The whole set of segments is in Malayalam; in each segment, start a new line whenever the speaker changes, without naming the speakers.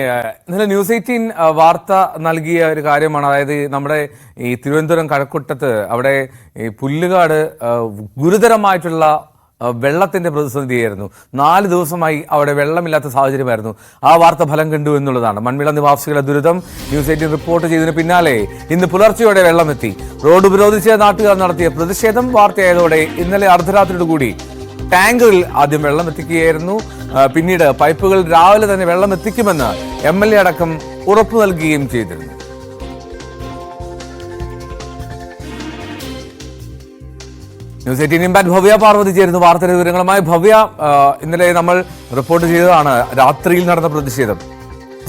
ഇന്നലെ ന്യൂസ് എയ്റ്റീൻ വാർത്ത നൽകിയ ഒരു കാര്യമാണ്. അതായത് നമ്മുടെ ഈ തിരുവനന്തപുരം കഴക്കൂട്ടത്ത് അവിടെ ഈ പുല്ലുകാട് ഗുരുതരമായിട്ടുള്ള വെള്ളത്തിന്റെ പ്രതിസന്ധിയായിരുന്നു. നാല് ദിവസമായി അവിടെ വെള്ളമില്ലാത്ത സാഹചര്യമായിരുന്നു. ആ വാർത്ത ഫലം കണ്ടു എന്നുള്ളതാണ്. മൺവിള നിവാസികളുടെ ദുരിതം ന്യൂസ് എയ്റ്റീൻ റിപ്പോർട്ട് ചെയ്തതിന് പിന്നാലെ ഇന്ന് പുലർച്ചെയോടെ വെള്ളമെത്തി. റോഡ് ഉപരോധിച്ച് നാട്ടുകാർ നടത്തിയ പ്രതിഷേധം വാർത്തയായതോടെ ഇന്നലെ അർദ്ധരാത്രിയോടുകൂടി ടാങ്കറിൽ ആദ്യം വെള്ളം എത്തിക്കുകയായിരുന്നു പിന്നീട് പൈപ്പുകൾ രാവിലെ തന്നെ വെള്ളം എത്തിക്കുമെന്ന് എം എൽ എ അടക്കം ഉറപ്പു നൽകുകയും ചെയ്തിരുന്നു. News Eighteen impact Bhavya Parvathi ചേരുന്നു. വാർത്തയുടെ വിവരങ്ങളുമായി ഭവ്യ ഇന്നലെ നമ്മൾ റിപ്പോർട്ട് ചെയ്തതാണ് രാത്രിയിൽ നടന്ന പ്രതിഷേധം.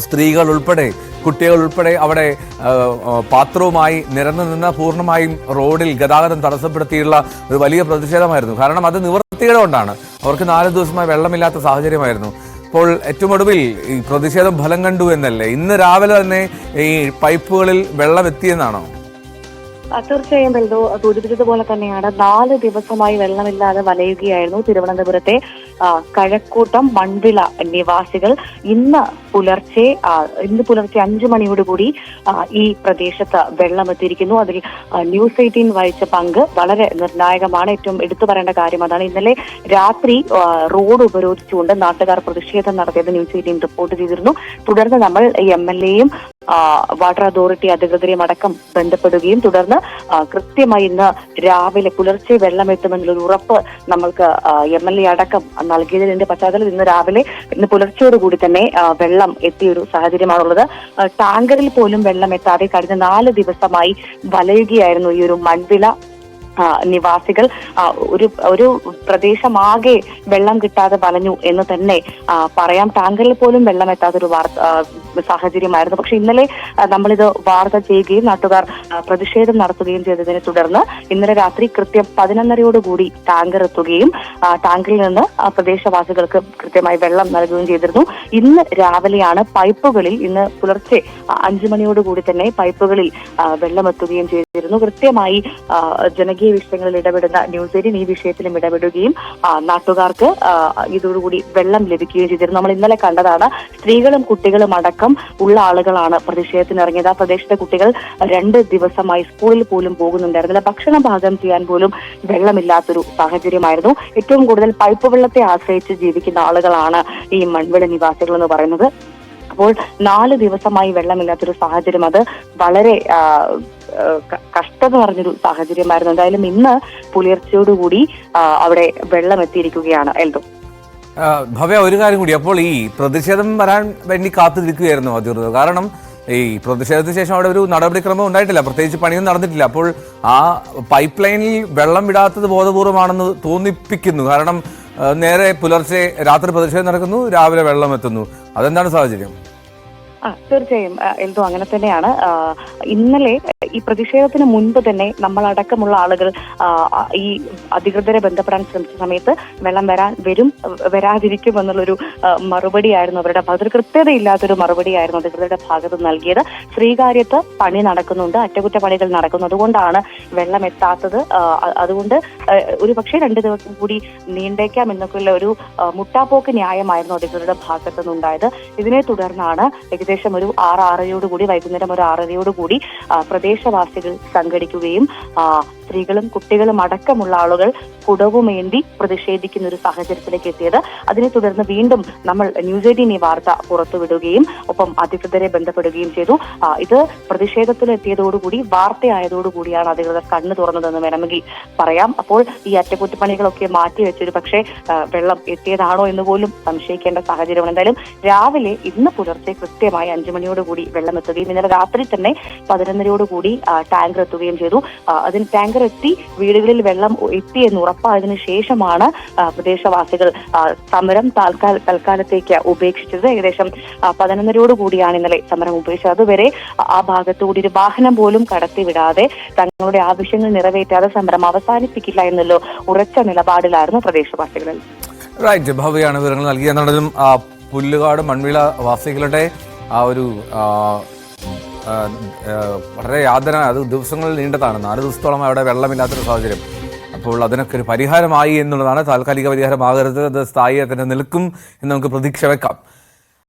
സ്ത്രീകൾ ഉൾപ്പെടെ കുട്ടികൾ ഉൾപ്പെടെ അവിടെ പാത്രവുമായി നിരന്നു നിന്ന് പൂർണമായും റോഡിൽ ഗതാഗതം തടസ്സപ്പെടുത്തിയുള്ള ഒരു വലിയ പ്രതിഷേധമായിരുന്നു. കാരണം അത് നിവൃത്തിയുടെ കൊണ്ടാണ്. അവർക്ക് നാല് ദിവസമായി വെള്ളമില്ലാത്ത സാഹചര്യമായിരുന്നു. അപ്പോൾ ഏറ്റവും ഒടുവിൽ ഈ പ്രതിഷേധം ഫലം കണ്ടു എന്നല്ലേ? ഇന്ന് രാവിലെ തന്നെ ഈ പൈപ്പുകളിൽ വെള്ളം എത്തിയെന്നാണോ
തീർച്ചയായും ബിൽദു സൂചിപ്പിച്ചതുപോലെ തന്നെയാണ്. നാല് ദിവസമായി വെള്ളമില്ലാതെ വലയുകയായിരുന്നു തിരുവനന്തപുരത്തെ. കഴക്കൂട്ടം മൺവിള നിവാസികൾ ഇന്ന് പുലർച്ചെ ഇന്ന് പുലർച്ചെ അഞ്ചു മണിയോടുകൂടി ഈ പ്രദേശത്ത് വെള്ളമെത്തിയിരിക്കുന്നു അതിൽ ന്യൂസ് എയ്റ്റീൻ വഹിച്ച പങ്ക് വളരെ നിർണായകമാണ്. ഏറ്റവും എടുത്തു പറയേണ്ട കാര്യം അതാണ്. ഇന്നലെ രാത്രി റോഡ് ഉപരോധിച്ചുകൊണ്ട് നാട്ടുകാർ പ്രതിഷേധം നടത്തിയത് ന്യൂസ് എയ്റ്റീൻ റിപ്പോർട്ട് ചെയ്തിരുന്നു. തുടർന്ന് നമ്മൾ എം എൽ എയും വാട്ടർ അതോറിറ്റി അധികൃതരെയും അടക്കം ബന്ധപ്പെടുകയും തുടർന്ന് കൃത്യമായി ഇന്ന് രാവിലെ പുലർച്ചെ വെള്ളം എത്തുമെന്നുള്ളൊരു ഉറപ്പ് നമ്മൾക്ക് എം എൽ എ അടക്കം നൽകിയതിന്റെ പശ്ചാത്തലത്തിൽ ഇന്ന് രാവിലെ ഇന്ന് പുലർച്ചയോടുകൂടി തന്നെ വെള്ളം എത്തിയ ഒരു സാഹചര്യമാണുള്ളത്. ടാങ്കറിൽ പോലും വെള്ളം എത്താതെ കഴിഞ്ഞ നാല് ദിവസമായി വലയുകയായിരുന്നു ഈ ഒരു മൺവില നിവാസികൾ. ഒരു ഒരു പ്രദേശമാകെ വെള്ളം കിട്ടാതെ വലഞ്ഞു എന്ന് തന്നെ പറയാം. ടാങ്കറിൽ പോലും വെള്ളം എത്താത്തൊരു വാർത്ത സാഹചര്യമായിരുന്നു. പക്ഷെ ഇന്നലെ നമ്മളിത് വാർത്ത ചെയ്യുകയും നാട്ടുകാർ പ്രതിഷേധം നടത്തുകയും ചെയ്തതിനെ തുടർന്ന് ഇന്നലെ രാത്രി കൃത്യം പതിനൊന്നരയോടുകൂടി ടാങ്കർ എത്തുകയും ടാങ്കിൽ നിന്ന് പ്രദേശവാസികൾക്ക് കൃത്യമായി വെള്ളം നൽകുകയും ചെയ്തിരുന്നു. ഇന്ന് രാവിലെയാണ് പൈപ്പുകളിൽ ഇന്ന് പുലർച്ചെ അഞ്ചു മണിയോടുകൂടി തന്നെ പൈപ്പുകളിൽ വെള്ളം എത്തുകയും ചെയ്തിരുന്നു. കൃത്യമായി ജനകീയ വിഷയങ്ങളിൽ ഇടപെടുന്ന ന്യൂസ് ഈ വിഷയത്തിലും ഇടപെടുകയും നാട്ടുകാർക്ക് ഇതോടുകൂടി വെള്ളം ലഭിക്കുകയും ചെയ്തിരുന്നു. നമ്മൾ ഇന്നലെ കണ്ടതാണ് സ്ത്രീകളും കുട്ടികളും അടക്കം ഉള്ള ആളുകളാണ് പ്രതിഷേധത്തിന് ഇറങ്ങിയത്. ആ പ്രദേശത്തെ കുട്ടികൾ രണ്ട് ദിവസമായി സ്കൂളിൽ പോലും പോകുന്നുണ്ടായിരുന്നില്ല. ഭക്ഷണം പാകം ചെയ്യാൻ പോലും വെള്ളമില്ലാത്തൊരു സാഹചര്യമായിരുന്നു. ഏറ്റവും കൂടുതൽ പൈപ്പ് വെള്ളത്തെ ആശ്രയിച്ച് ജീവിക്കുന്ന ആളുകളാണ് ഈ മൺവിള നിവാസികൾ എന്ന് പറയുന്നത്. അപ്പോൾ നാല് ദിവസമായി വെള്ളമില്ലാത്തൊരു സാഹചര്യം അത് വളരെ കഷ്ടത നിറഞ്ഞൊരു സാഹചര്യമായിരുന്നു. എന്തായാലും ഇന്ന് പുലർച്ചയോടുകൂടി അവിടെ വെള്ളം എത്തിയിരിക്കുകയാണ് എൽദോ.
ഭവ്യ ഒരു കാര്യം കൂടി. അപ്പോൾ ഈ പ്രതിഷേധം വരാൻ വേണ്ടി കാത്തു നിൽക്കുകയായിരുന്നു അധികൃതർ കാരണം ഈ പ്രതിഷേധത്തിന് ശേഷം അവിടെ ഒരു നടപടിക്രമം ഉണ്ടായിട്ടില്ല. പ്രത്യേകിച്ച് പണിയൊന്നും നടന്നിട്ടില്ല. അപ്പോൾ ആ പൈപ്പ് ലൈനിൽ വെള്ളം വിടാത്തത് ബോധപൂർവമാണെന്ന് തോന്നിപ്പിക്കുന്നു. കാരണം നേരെ പുലർച്ചെ രാത്രി പ്രതിഷേധം നടക്കുന്നു രാവിലെ വെള്ളം എത്തുന്നു. അതെന്താണ് സാഹചര്യം?
തീർച്ചയായും. എന്തോ അങ്ങനെ തന്നെയാണ്. ഇന്നലെ ഈ പ്രതിഷേധത്തിന് മുൻപ് തന്നെ നമ്മളടക്കമുള്ള ആളുകൾ ഈ അധികൃതരെ ബന്ധപ്പെടാൻ ശ്രമിച്ച സമയത്ത് വെള്ളം വരാൻ വരും വരാതിരിക്കും എന്നുള്ളൊരു മറുപടിയായിരുന്നു അവരുടെ ഭാഗത്ത്. കൃത്യതയില്ലാത്തൊരു മറുപടിയായിരുന്നു അധികൃതരുടെ ഭാഗത്ത് നൽകിയത്. ശ്രീകാര്യത്ത് പണി നടക്കുന്നുണ്ട് അറ്റകുറ്റപ്പണികൾ നടക്കുന്നു. അതുകൊണ്ടാണ് വെള്ളം എത്താത്തത്. അതുകൊണ്ട് ഒരു പക്ഷേ രണ്ട് ദിവസം കൂടി നീണ്ടേക്കാം എന്നൊക്കെയുള്ള ഒരു മുട്ടാപ്പോക്ക് ന്യായമായിരുന്നു അധികൃതരുടെ ഭാഗത്തു നിന്നുണ്ടായത്. ഇതിനെ തുടർന്നാണ് ഏകദേശം ഒരു ആറ് ആറരയോടുകൂടി വൈകുന്നേരം ഒരു ആറരയോടുകൂടി ആ, പ്രദേശവാസികൾ സംഘടിക്കുകയും സ്ത്രീകളും കുട്ടികളും അടക്കമുള്ള ആളുകൾ കുടവുമേന്തി പ്രതിഷേധിക്കുന്ന ഒരു സാഹചര്യത്തിലേക്ക് എത്തിയത്. അതിനെ തുടർന്ന് വീണ്ടും നമ്മൾ ന്യൂസ് എയ്റ്റീൻ ഈ വാർത്ത പുറത്തുവിടുകയും ഒപ്പം അധികൃതരെ ബന്ധപ്പെടുകയും ചെയ്തു. ഇത് പ്രതിഷേധത്തിലെത്തിയതോടുകൂടി വാർത്തയായതോടുകൂടിയാണ് അധികൃതർ കണ്ണു തുറന്നതെന്ന് വേണമെങ്കിൽ പറയാം. അപ്പോൾ ഈ അറ്റകുറ്റപ്പണികളൊക്കെ മാറ്റി മാറ്റിവെച്ചൊരു പക്ഷേ വെള്ളം എത്തിയതാണോ എന്ന് പോലും സംശയിക്കേണ്ട സാഹചര്യമാണ്. എന്തായാലും രാവിലെ ഇന്ന് പുലർച്ചെ കൃത്യമായി അഞ്ചു മണിയോടുകൂടി വെള്ളം എത്തുകയും ഇന്നലെ രാത്രി തന്നെ പതിനൊന്നരയോടുകൂടി ടാങ്കർ എത്തുകയും ചെയ്തു. അതിന് ടാങ്കർ എത്തി വീടുകളിൽ വെള്ളം എത്തി എന്ന് ഉറപ്പായതിനു ശേഷമാണ് പ്രദേശവാസികൾ സമരം താൽക്കാല തൽക്കാലത്തേക്ക് ഉപേക്ഷിച്ചത്. ഏകദേശം പതിനൊന്നരയോടുകൂടിയാണ് ഇന്നലെ സമരം ഉപേക്ഷിച്ചത്. അതുവരെ ആ- ഭാഗത്തുകൂടി ഒരു വാഹനം പോലും കടത്തിവിടാതെ തങ്ങളുടെ ആവശ്യങ്ങൾ നിറവേറ്റാതെ സമരം അവസാനിപ്പിക്കില്ല എന്നല്ലോ ഉറച്ച നിലപാടിലായിരുന്നു പ്രദേശവാസികളിൽ
റൈറ്റ് ഭവ്യാണ് വിവരങ്ങൾ നൽകിയ പുല്ലുകാട് മൺവിള വാസികളുടെ ആ ഒരു വളരെ യാതന അത് ദിവസങ്ങളിൽ നീണ്ടതാണ്. നാല് ദിവസത്തോളം അവിടെ വെള്ളമില്ലാത്തൊരു സാഹചര്യം. അപ്പോൾ അതിനൊക്കെ ഒരു പരിഹാരമായി എന്നുള്ളതാണ് താൽക്കാലിക പരിഹാരമാകരുത്. അത് സ്ഥായി തന്നെ നിൽക്കും എന്ന് നമുക്ക് പ്രതീക്ഷ വെക്കാം.